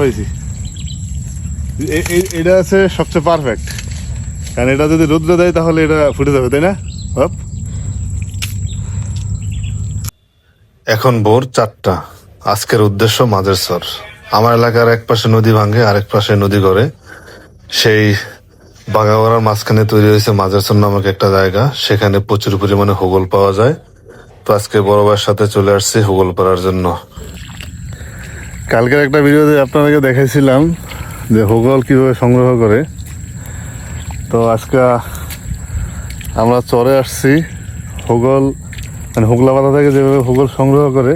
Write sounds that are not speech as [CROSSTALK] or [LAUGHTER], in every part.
পাইছি এটা আছে সবচেয়ে পারফেক্ট কারণ এটা যদি রৌদ্র দেয় তাহলে এটা ফুটে যাবে, তাই না? হপ। এখন ভোর চারটা। আজকের উদ্দেশ্য মাঝের সর আমার এলাকার এক পাশে নদী ভাঙে, আরেক পাশে নদী গড়ে। সেই বাগাওয়ারার মাঝখানে তৈরি হয়েছে মাঝেরসর নামক একটা জায়গা। সেখানে প্রচুর পরিমাণে হোগল পাওয়া যায়। তো আজকে বড় ভাইয়ের সাথে চলে আসছি হোগল পাড়ার জন্য। কালকের একটা ভিডিওতে আপনাদেরকে দেখাইছিলাম যে হোগল কীভাবে সংগ্রহ করে। তো আজকে আমরা চরে আসছি হোগল মানে হোগলা পাতা থেকে যেভাবে হোগল সংগ্রহ করে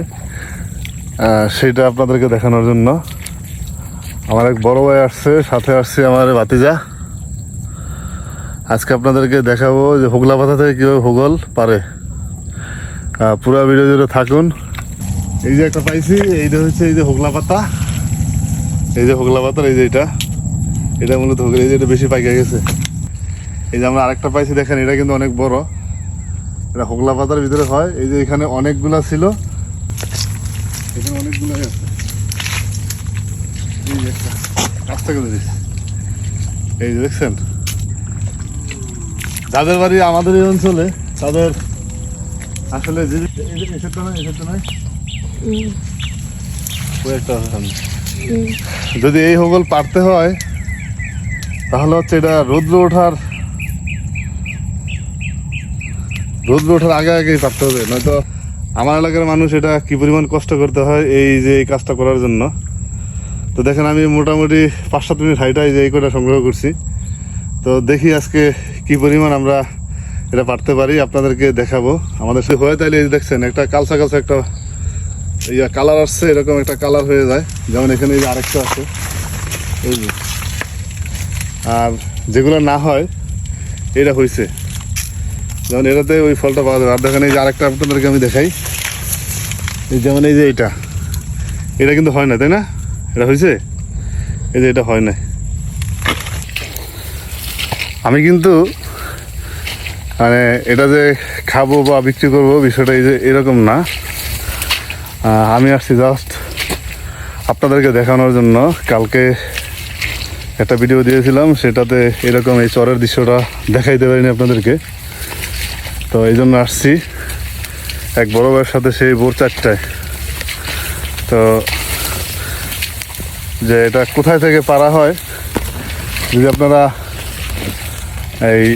সেটা আপনাদেরকে দেখানোর জন্য। আমার এক বড় ভাই আসছে, সাথে আসছে আমার ভাতিজা। আজকে আপনাদেরকে দেখাবো যে হোগলা পাতা থেকে কীভাবে হোগল পারে। পুরো ভিডিও জুড়ে থাকুন। এই যে একটা পাইছি, এইটা হচ্ছে এই যে হোগলা পাতা। এই যে হোগলা পাতার এই যে এটা। এটা মূলত হোগলা, এই যে এটা বেশি পাইকা গেছে। এই যে আমরা আরেকটা পাইছি, দেখেন, এটা কিন্তু অনেক বড়। এটা হোগলা পাতার ভিতরে হয়। এই যে এখানে অনেকগুলা ছিল। এখানে অনেকগুলাই আছে। এই যে একটা রাস্তা করে এই যে দেখছেন? যাদের বাড়ি আমাদের এই অঞ্চলে, তাদের আসলে যে যে এসেরটা নয় এসেরটা নয়। যদি এই হোগল পারতে হয় তাহলে হচ্ছে এটা রৌদ্র ওঠার রৌদ্র ওঠার আগে আগেই পারতে হবে। নয়তো আমার এলাকার মানুষ এটা কি পরিমাণ কষ্ট করতে হয় এই যে এই কাজটা করার জন্য। তো দেখেন আমি মোটামুটি পাঁচ সাত মিনিট হাইটাই যে এই কটা সংগ্রহ করছি। তো দেখি আজকে কি পরিমাণ আমরা এটা পারতে পারি আপনাদেরকে দেখাবো। আমাদের সাথে হয়ে তাইলে দেখছেন একটা কালসা কালসা একটা ইয়া কালার আসছে, এরকম একটা কালার হয়ে যায়। যেমন এখানে যে আরেকটা আছে। যে। আর যেগুলো না হয়, এটা হয়েছে যেমন এটাতে ওই ফলটা পাওয়া যাবে। আর দেখেন এই যে আরেকটা আপনাদেরকে আমি দেখাই। এই যেমন এই যে এটা এটা কিন্তু হয় না, তাই না? এটা হয়েছে এই যে এটা হয় না। আমি কিন্তু মানে এটা যে খাব বা বিক্রি করব বিষয়টা এই যে এরকম না। আমি আসছি জাস্ট আপনাদেরকে দেখানোর জন্য। কালকে একটা ভিডিও দিয়েছিলাম, সেটাতে এরকম এই চরের দৃশ্যটা দেখাইতে পারিনি আপনাদেরকে। তো এই জন্য আসছি এক বড় ভাইয়ের সাথে সেই ভোর চারটায়। তো যে এটা কোথায় থেকে পারা হয়, যদি আপনারা এই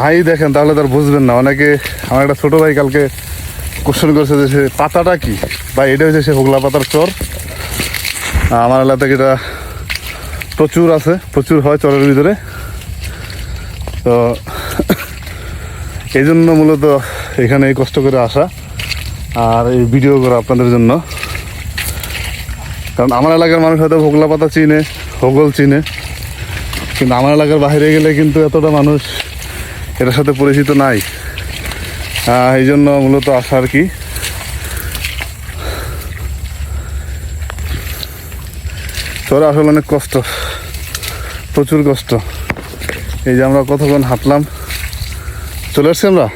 নাই দেখেন, তাহলে তার বুঝবেন না। অনেকে, আমার একটা ছোটো ভাই কালকে কোশ্চেন করেছে যে সে পাতাটা কি? বা এটা হচ্ছে সে হোগলা পাতার চর। আমার এলাকা থেকে এটা প্রচুর আছে, প্রচুর হয় চরের ভিতরে। তো [COUGHS] এই জন্য মূলত এখানে এই কষ্ট করে আসা আর এই ভিডিও করা আপনাদের জন্য। কারণ আমার এলাকার মানুষ হয়তো হোগলা পাতা চিনে, হোগল চিনে, কিন্তু আমার এলাকার বাইরে গেলে কিন্তু এতটা মানুষ এটার সাথে পরিচিত নাই। এই জন্য মূলত আসা আর কি। চলে আসলে অনেক কষ্ট, প্রচুর কষ্ট। এই যে আমরা কতক্ষণ হাঁটলাম, চলে আসছি আমরা?